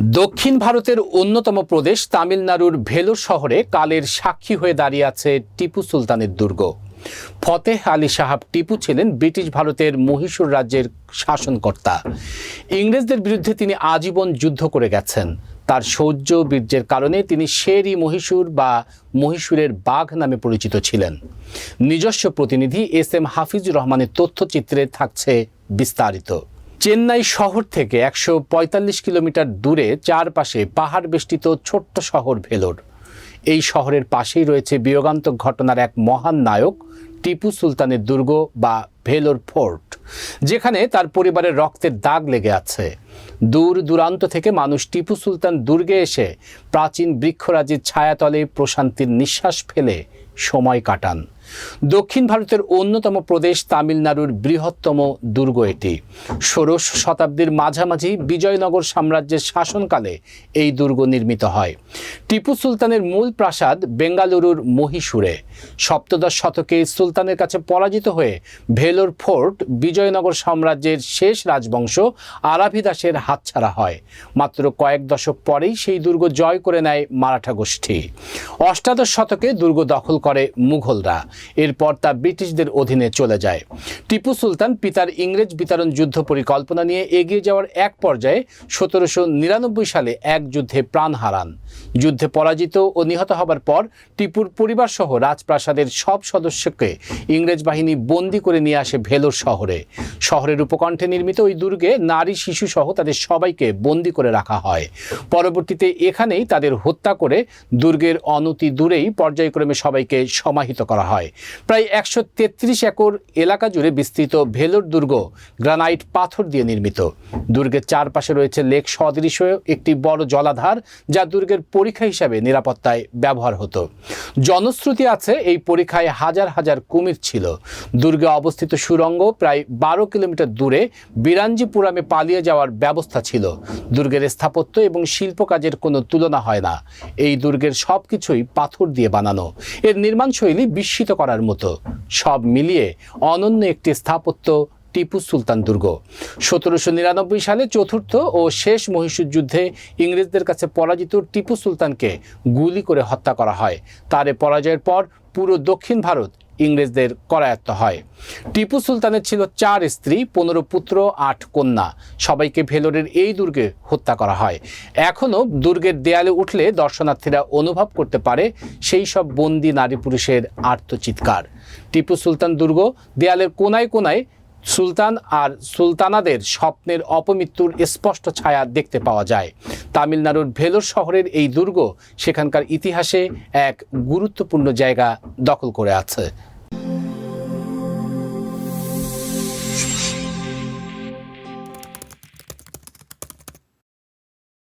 দক্ষিণ ভারতের অন্যতম প্রদেশ তামিলনাড়ুর ভেলোর শহরে কালের সাক্ষী হয়ে দাঁড়িয়ে আছে টিপু সুলতানের দুর্গ। ফতেহ আলী সাহাব টিপু ছিলেন ব্রিটিশ ভারতের মহীশূর রাজ্যের শাসনকর্তা। ইংরেজদের বিরুদ্ধে তিনি আজীবন যুদ্ধ করে গেছেন। তার শৌর্য বীর্যের কারণে তিনি শের মহীশূর বা মহীশূরের বাঘ নামে পরিচিত ছিলেন। নিজস্ব প্রতিনিধি এস এম হাফিজুর রহমানের তথ্যচিত্রে থাকছে বিস্তারিত। চেন্নাই শহর থেকে একশো পঁয়তাল্লিশ কিলোমিটার দূরে চারপাশে পাহাড় বেষ্টিত ছোট্ট শহর ভেলোর। এই শহরের পাশেই রয়েছে বিয়োগান্তক ঘটনার এক মহান নায়ক, টিপু সুলতানের দুর্গ বা ভেলোর ফোর্ট, যেখানে তার পরিবারের রক্তের দাগ লেগে আছে। দূর দূরান্ত থেকে মানুষ টিপু সুলতান দুর্গে এসে প্রাচীন বৃক্ষরাজির ছায়াতলে প্রশান্তির নিঃশ্বাস ফেলে সময় কাটান। দক্ষিণ ভারতের অন্যতম প্রদেশ তামিলনাড়ুর বৃহত্তম দুর্গ এটি। ষোড়শ শতাব্দীর মাঝামাঝি বিজয়নগর সাম্রাজ্যের শাসনকালে এই দুর্গ নির্মিত হয়। টিপু সুলতানের মূল প্রাসাদ বেঙ্গালুরুর মহীশূরে। সপ্তদশ শতকে সুলতানের কাছে পরাজিত হয়ে ভেলোর ফোর্ট বিজয়নগর সাম্রাজ্যের শেষ রাজবংশ আরাভিদাসের হাতছাড়া হয়। মাত্র কয়েক দশক পরেই সেই দুর্গ জয় করে নেয় মারাঠা গোষ্ঠী। অষ্টাদশ শতকে দুর্গ দখল করে মুঘলরা। এরপর তা ব্রিটিশদের অধীনে চলে যায়। টিপু সুলতান পিতার ইংরেজ বিতরণ যুদ্ধ পরিকল্পনা নিয়ে এগিয়ে যাওয়ার এক পর্যায়ে সতেরোশো নিরানব্বই সালে এক যুদ্ধে প্রাণ হারান। যুদ্ধে পরাজিত ও নিহত হবার পর টিপুর পরিবার সহ রাজপ্রাসাদের সব সদস্যকে ইংরেজ বাহিনী বন্দি করে নিয়ে আসে ভেলোর শহরে। শহরের উপকণ্ঠে নির্মিত ওই দুর্গে নারী শিশু সহ তাদের সবাইকে বন্দি করে রাখা হয়। পরবর্তীতে এখানেই তাদের হত্যা করে দুর্গের অনতি দূরেই পর্যায়ক্রমে সবাইকে সমাহিত করা হয়। প্রায় একশো তেত্রিশ একর এলাকা জুড়ে বিস্তৃত ভেলোর দুর্গ গ্রানাইট পাথর দিয়ে নির্মিত। দুর্গের চারপাশে রয়েছে লেক সদৃশ একটি বড় জলাধার যা দুর্গের পরীক্ষা হিসাবে নিরাপত্তায় ব্যবহার হতো। জনশ্রুতি আছে এই পরীক্ষায় হাজার হাজার কুমির ছিল। দুর্গে অবস্থিত সুরঙ্গ প্রায় বারো কিলোমিটার দূরে বিরাঞ্জিপুরামে পালিয়ে যাওয়ার ব্যবস্থা ছিল। দুর্গের স্থাপত্য এবং শিল্প কাজের কোনো তুলনা হয় না। এই দুর্গের সব কিছুই পাথর দিয়ে বানানো। এর নির্মাণ শৈলী বিস্মিত করার মতো। সব মিলিয়ে অনন্য একটি স্থাপত্য টিপু সুলতান দুর্গ। সতেরোশো নিরানব্বই সালে চতুর্থ ও শেষ মহীশূর যুদ্ধে ইংরেজদের কাছে পরাজিত টিপু সুলতানকে গুলি করে হত্যা করা হয়। তার পরাজয়ের পর পুরো দক্ষিণ ভারত ইংরেজদের করায়ত্ত হয়। টিপু সুলতানের ছিল চার স্ত্রী, পনেরো পুত্র, আট কন্যা। সবাইকে ভেলোরের এই দুর্গে হত্যা করা হয়। এখনও দুর্গের দেয়ালে উঠলে দর্শনার্থীরা অনুভব করতে পারে সেই সব বন্দি নারী পুরুষের আর্তচিৎকার। টিপু সুলতান দুর্গ দেয়ালের কোনায় কোনায় সুলতান আর সুলতানাদের স্বপ্নের অপমৃত্যুর স্পষ্ট ছায়া দেখতে পাওয়া যায়। তামিলনাড়ুর ভেলোর শহরের এই দুর্গ সেখানকার ইতিহাসে এক গুরুত্বপূর্ণ জায়গা দখল করে আছে।